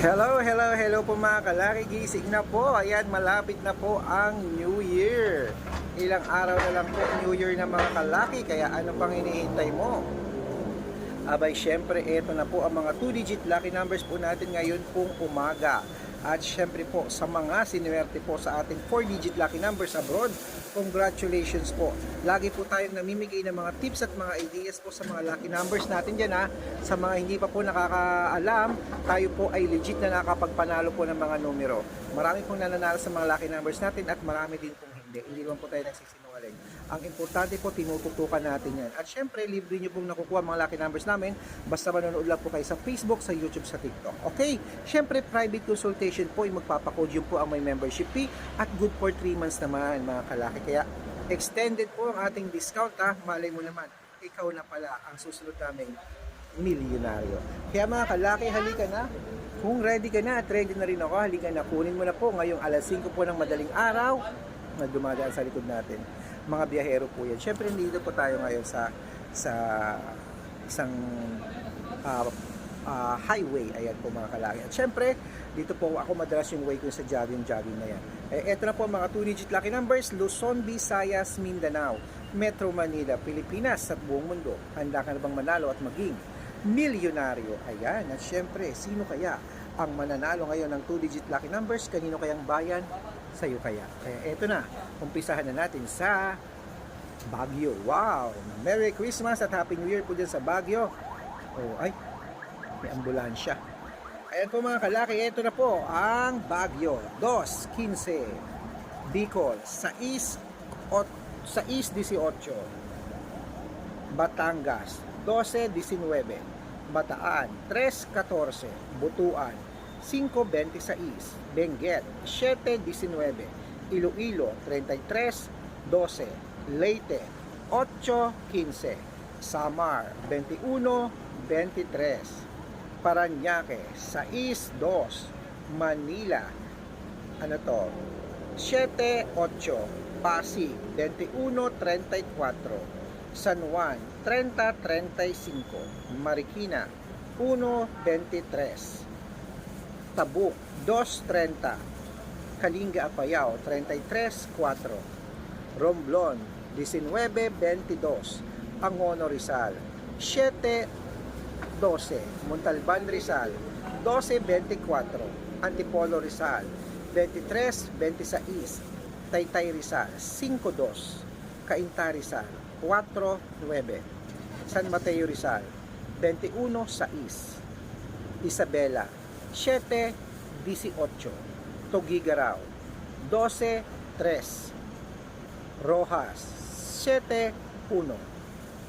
Hello, hello, hello po mga kalaki. Gising na po. Ayan, malapit na po ang New Year. Ilang araw na lang po New Year na mga kalaki. Kaya ano pang hinihintay mo? Abay, syempre, eto na po ang mga 2-digit lucky numbers po natin ngayon pong umaga. At syempre po, sa mga sinuwerte po sa ating 4-digit lucky numbers abroad, congratulations po. Lagi po tayong namimigay ng mga tips at mga ideas po sa mga lucky numbers natin dyan ha. Sa mga hindi pa po nakakaalam, tayo po ay legit na nakapagpanalo po ng mga numero. Marami pong nananalo sa mga lucky numbers natin at marami din pong hindi. Hindi po tayo nagsisinungaling. Ang importante po, tinututukan natin yan. At syempre, libre nyo pong nakukuha mga lucky numbers namin. Basta manonood lang po kayo sa Facebook, sa YouTube, sa TikTok. Okay? Syempre, private consultation po, yung magpapakode yun po ang may membership fee at good for 3 months naman, mga kalaki. Kaya, extended po ang ating discount ha. Malay mo naman, ikaw na pala ang susunod naming milyonaryo. Kaya mga kalaki, halika na. Kung ready ka na at ready na rin ako, halika na. Kunin mo na po ngayong alas 5 po ng madaling araw na dumadaan sa likod natin. Mga biyahero po yan. Siyempre, dito po tayo ngayon sa sa isang ah, ah, highway. Ayan po mga kalaki. At syempre, dito po ako madalas yung way ko sa jogging-jogging na yan. Eh, eto na po mga 2-digit lucky numbers. Luzon, Visayas, Mindanao, Metro Manila, Pilipinas at buong mundo. Handa ka na bang manalo at maging milyonaryo? Ayan. At syempre, sino kaya ang mananalo ngayon ng 2-digit lucky numbers? Kanino kayang bayan? Sa'yo kaya. Kaya eto na. Umpisahan na natin sa Baguio. Wow! Merry Christmas at Happy New Year po dyan sa Baguio. Oh, ay, may ambulansya. Ayan po mga kalaki, ito na po ang Baguio. 2.15 Bicol, 6 ot, 6.18 Batangas, 12.19 Bataan, 3.14 Butuan, 5.26 Benguet, 7.19 Iloilo, 33.12 Leyte, 8.15 Samar, 21.23 Paranaque, 6.2 Manila, ano to, 7.8 Pasig, 21.34 San Juan, 30.35 Marikina, 1.23 Tabuk, 2.30 Kalinga Apayao, 33.4 Romblon, 19.22 Angono Rizal, 7.12 Montalban Rizal, 12.24 Antipolo Rizal, 23.26 Taytay Rizal, 5.2 Cainta Rizal, 4.9 San Mateo Rizal, 21.6 Isabela, 7.18 Tugigaraw, 12.3 Rojas, 7.1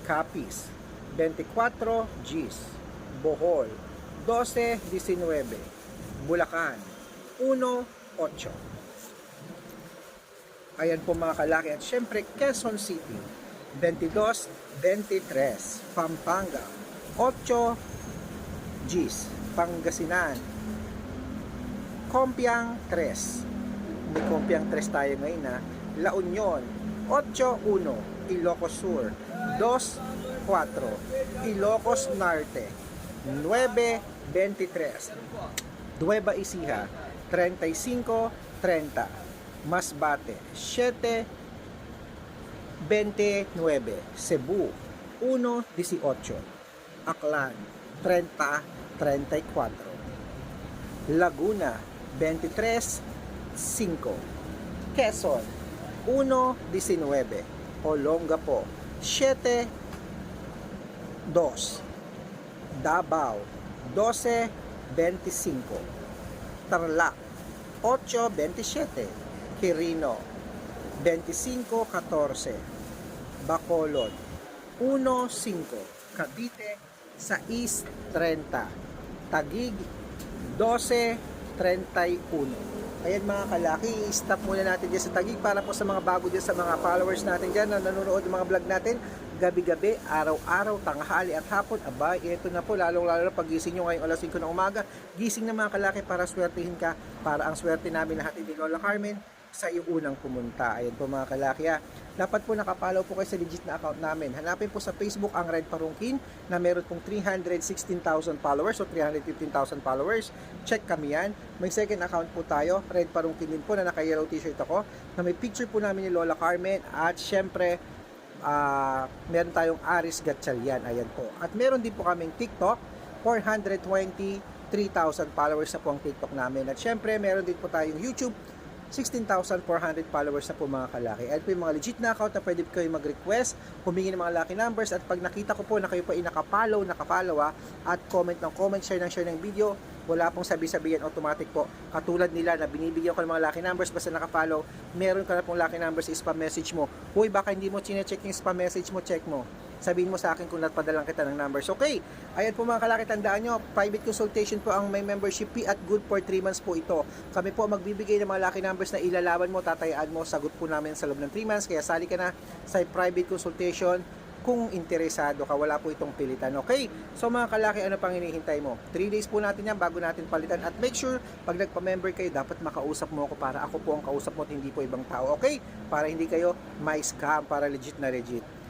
Capiz, 24 Gs Bohol, 12.19 Bulacan, 1.8 Ayan po mga kalaki. At syempre, Quezon City, 22-23. Pampanga, 8 Gs. Pangasinan, Kompiang 3. May Kompiang 3 tayo ngayon na. La Union, 8-1. Ilocos Sur, 2-4. Ilocos Norte, 9-23. Nueva Ecija, 35-30. Masbate, 7, 29. Cebu, 1, 18. Aklan, 30, 34. Laguna, 23, 5. Quezon, 1, 19. Olongapo, 7, 2. Davao, 12, 25. Tarlac, 8, 27. Quirino 25-14 Bacolod 1-5 Cavite 6-30 Tagig 12-31 Ayan mga kalaki, i-stop muna natin dyan sa Tagig para po sa mga bago dyan sa mga followers natin dyan na nanonood ng mga vlog natin. Gabi-gabi, araw-araw, tanghali at hapon, abay, ito na po, lalong-lalo na pagising nyo ngayong alas 5 ng umaga, gising na mga kalaki para swertihin ka, para ang swerte namin lahat ni Lola Carmen, sa iyo unang pumunta. Ayan po mga kalaki ha. dapat po nakapollow po kayo sa legit na account namin. Hanapin po sa Facebook ang Red Parungkin na meron pong 316,000 followers o 315,000 followers. Check kami yan. May second account po tayo, Red Parungkin din po na naka-yellow t-shirt ako na may picture po namin ni Lola Carmen at syempre ah meron tayong Aris Gatchalian. Ayan po. At meron din po kaming TikTok, 423,000 followers na po ang TikTok namin. At syempre, meron din po tayong YouTube, 16,400 followers na po mga kalaki. At po yung mga legit na account na pwede kayo mag-request, humingi ng mga lucky numbers at pag nakita ko po na kayo po ay nakapollow, nakapollow ah, at comment ng comment, share ng share ng video, wala pong sabi-sabihan automatic po. Katulad nila na binibigyan ko ng mga lucky numbers basta nakapollow, meron ka na pong lucky numbers spam message mo. Uy, baka hindi mo chine-check yung spam message mo, check mo. Sabihin mo sa akin kung napadalang kita ng numbers. Okay, ayan po mga kalaki, tandaan nyo, private consultation po ang may membership fee at good for 3 months po ito. Kami po magbibigay ng mga lucky numbers na ilalaban mo, tatayaan mo, sagot po namin sa loob ng 3 months. Kaya sali ka na sa private consultation kung interesado ka, wala po itong pilitan. Okay? So mga kalaki, ano pang hinihintay mo? 3 days po natin yan bago natin palitan. At make sure, pag nagpa-member kayo, dapat makausap mo ako para ako po ang kausap mo at hindi po ibang tao. Okay? Para hindi kayo may scam, para legit na legit.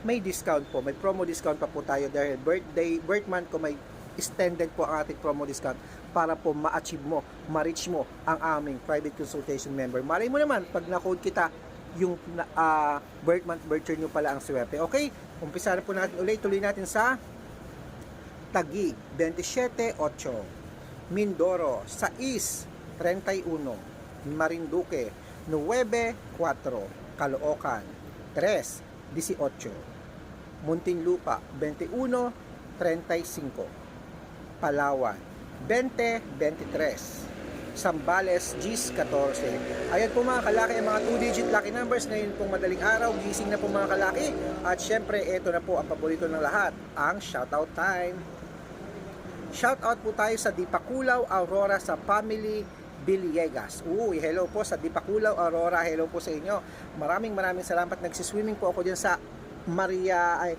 May discount po. May promo discount pa po tayo dahil birthday, birth month ko may extended po ang ating promo discount para po ma-achieve mo, ma-reach mo ang aming private consultation member. Malay mo naman, pag na-code kita, yung uh, birth month, birth year nyo pala ang swerte. Okay, umpisa na po natin ulit. Tuloy natin sa Taguig, 27.8. Mindoro, 6.31. Marinduque, 9.4. Caloocan, 3.18. Muntinlupa, 21.35. Palawan, 20.23. Sambales, Gis 14. Ayan po mga kalaki, ang mga 2-digit lucky numbers ngayon pong madaling araw, gising na po mga kalaki. At syempre, ito na po ang paborito ng lahat, ang shoutout time. Shoutout po tayo sa Dipakulaw Aurora sa Family Villegas. Uy, hello po sa Dipakulaw Aurora, hello po sa inyo. Maraming maraming salamat. Nagsiswimming po ako dyan sa Maria, ay,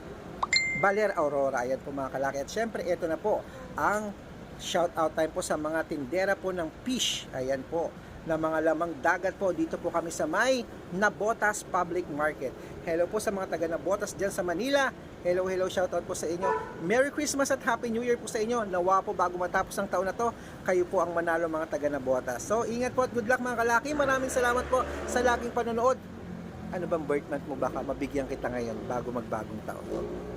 Baler Aurora. Ayan po mga kalaki. At syempre, ito na po ang shout out time po sa mga tindera po ng fish. Ayan po na mga lamang dagat po. Dito po kami sa may Nabotas Public Market. Hello po sa mga taga Nabotas dyan sa Manila. Hello, hello, shout out po sa inyo. Merry Christmas at Happy New Year po sa inyo. Nawa po bago matapos ang taon na to, kayo po ang manalo mga taga Nabotas. So, ingat po at good luck mga kalaki. Maraming salamat po sa laging panonood. Ano bang birth month mo baka mabigyan kita ngayon bago magbagong taon?